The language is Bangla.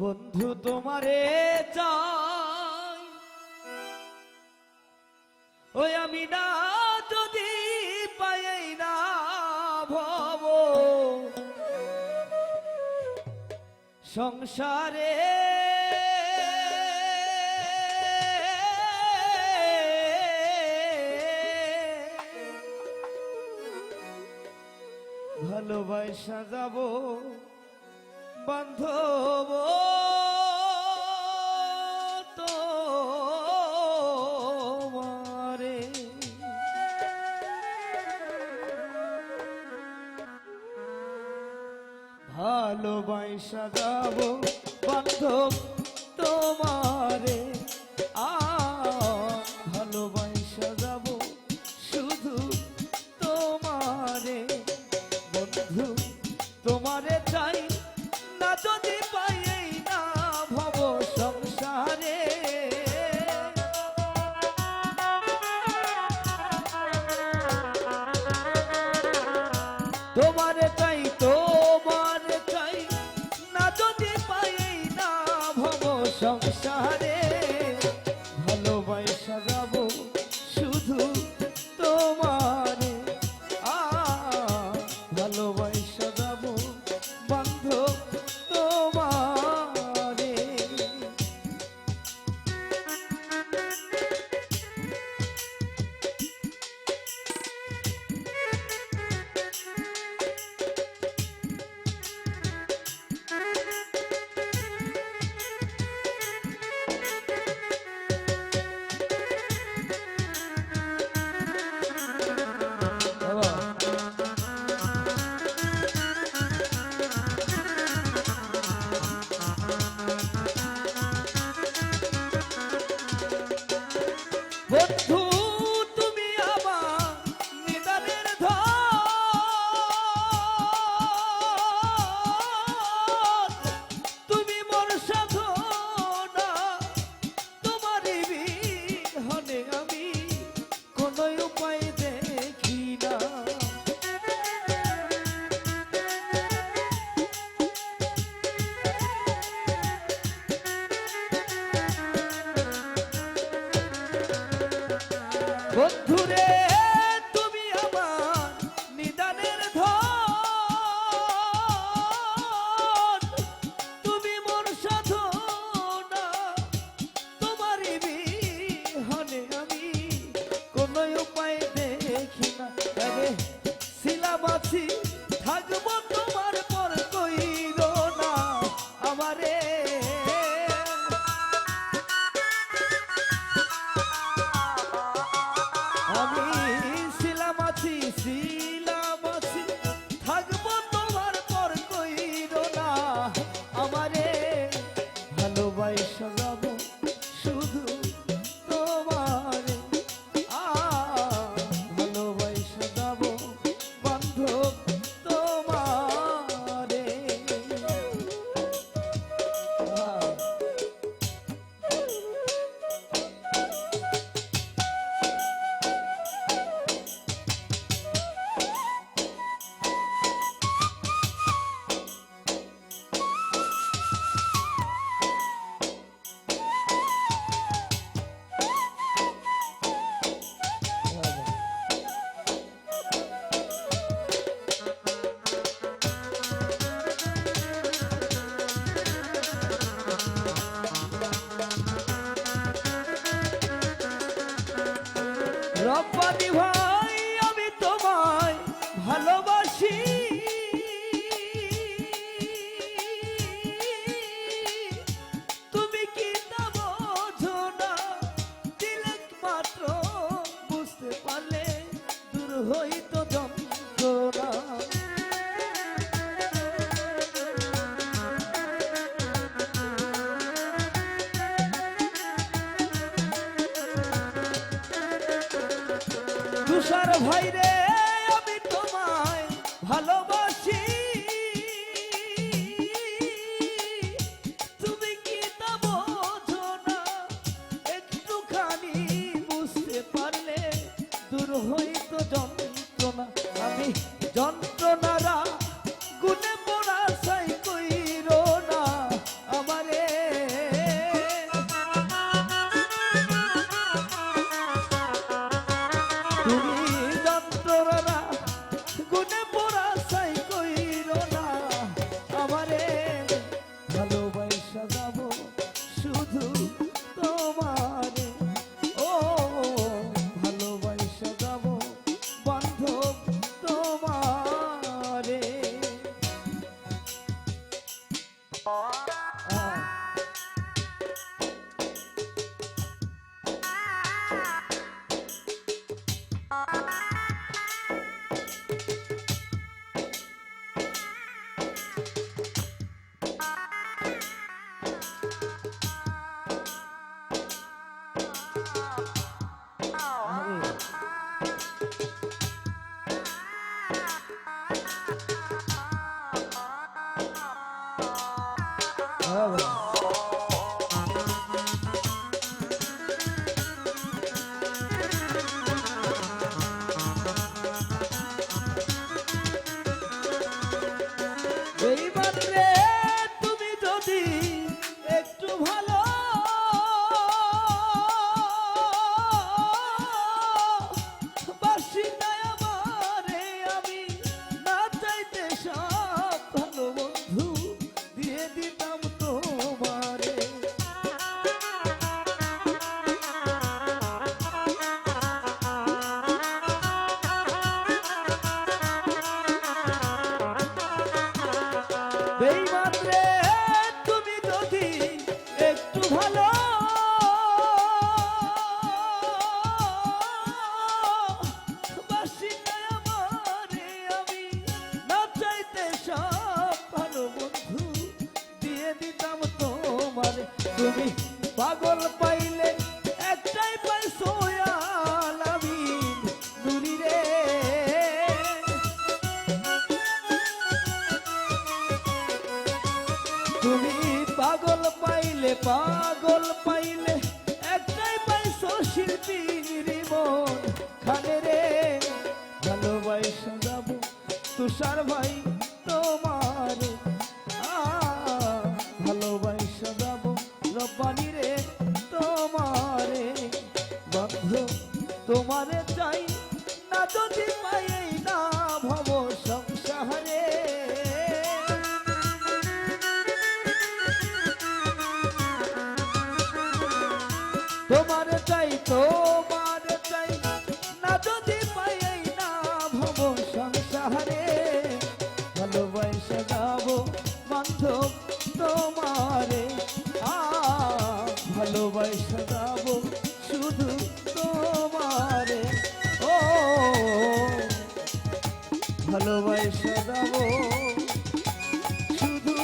বন্ধু তোমারে চাই। ওই আমি না যদি পাই না ভব। সংসারে ভালোবাসা যাব বান্ধব সাজাবো বান্ধব রে বন্ধুরে see আমার ভাইরে তুমি পাগল পাইলে একটাই পাই আমি দূরি রে। তুমি পাগল পাইলে পাগল Matador de paia ভালোবাসা দেব। শুধু